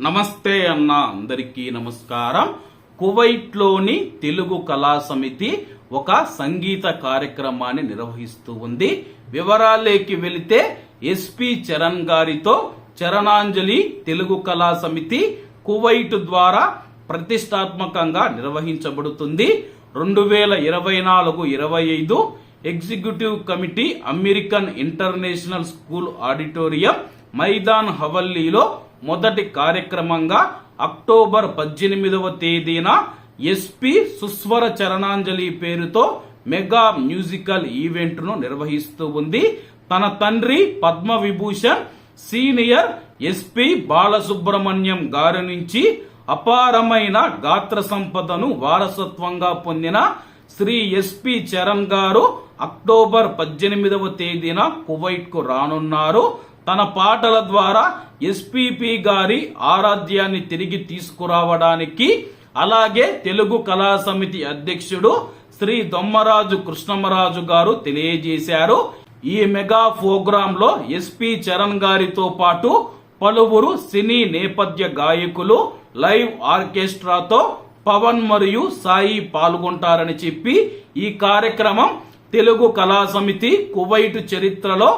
నమస్తే అన్న అందరికీ నమస్కారం. కువైట్లోని తెలుగు కళా సమితి ఒక సంగీత కార్యక్రమాన్ని నిర్వహిస్తూ ఉంది. వివరాలేకి వెళితే ఎస్పి చరణ్ గారితో చరణాంజలి తెలుగు కళా సమితి కువైట్ ద్వారా ప్రతిష్టాత్మకంగా నిర్వహించబడుతుంది. రెండు వేల ఇరవై నాలుగు ఇరవై ఐదు executive committee American international school auditorium Maidan హవల్లీలో మొదటి కార్యక్రమంగా అక్టోబర్ పద్దెనిమిదవ తేదీన ఎస్పి సుస్వర చరణాంజలి పేరుతో మెగా మ్యూజికల్ ఈవెంట్ను నిర్వహిస్తూ ఉంది. తన తండ్రి పద్మ విభూషణ్ సీనియర్ ఎస్పి బాలసుబ్రహ్మణ్యం గారి నుంచి అపారమైన గాత్ర సంపదను వారసత్వంగా పొందిన శ్రీ ఎస్పి చరణ్ గారు అక్టోబర్ పద్దెనిమిదవ తేదీన కువైట్కు రానున్నారు. తన పాటల ద్వారా ఎస్పిపి గారి ఆరాధ్యాన్ని తిరిగి తీసుకురావడానికి అలాగే తెలుగు కళా సమితి అధ్యక్షుడు శ్రీ దొమ్మరాజు కృష్ణమరాజు గారు తెలియజేశారు. ఈ మెగా ప్రోగ్రామ్లో ఎస్పి చరణ్ గారితో పాటు పలువురు సినీ నేపథ్య గాయకులు లైవ్ ఆర్కెస్ట్రాతో పవన్ మరియు సాయి పాల్గొంటారని చెప్పి ఈ కార్యక్రమం తెలుగు కళా సమితి కువైట్ చరిత్రలో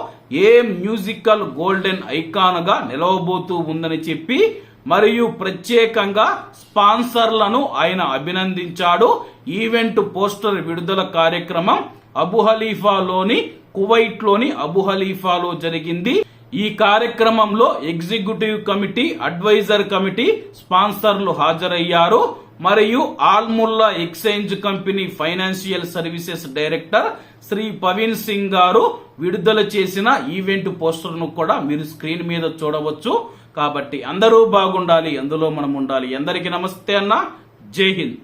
ఏ మ్యూజికల్ గోల్డెన్ ఐకాన్గా నిలవబోతూ ఉందని చెప్పి మరియు ప్రత్యేకంగా స్పాన్సర్లను ఆయన అభినందించాడు. ఈవెంట్ పోస్టర్ విడుదల కార్యక్రమం అబుహలీఫాలోని కువైట్లోని కువైట్లోని జరిగింది. ఈ కార్యక్రమంలో ఎగ్జిక్యూటివ్ కమిటీ అడ్వైజర్ కమిటీ స్పాన్సర్లు హాజరయ్యారు. మరియు Almulla exchange company financial services director Shri Paveen Singh గారు విడుదల చేసిన ఈవెంట్ పోస్టర్ను కూడా మీరు స్క్రీన్ మీద చూడవచ్చు. కాబట్టి అందరూ బాగుండాలి అందులో మనం ఉండాలి. అందరికీ నమస్తే అన్న. జై హింద్.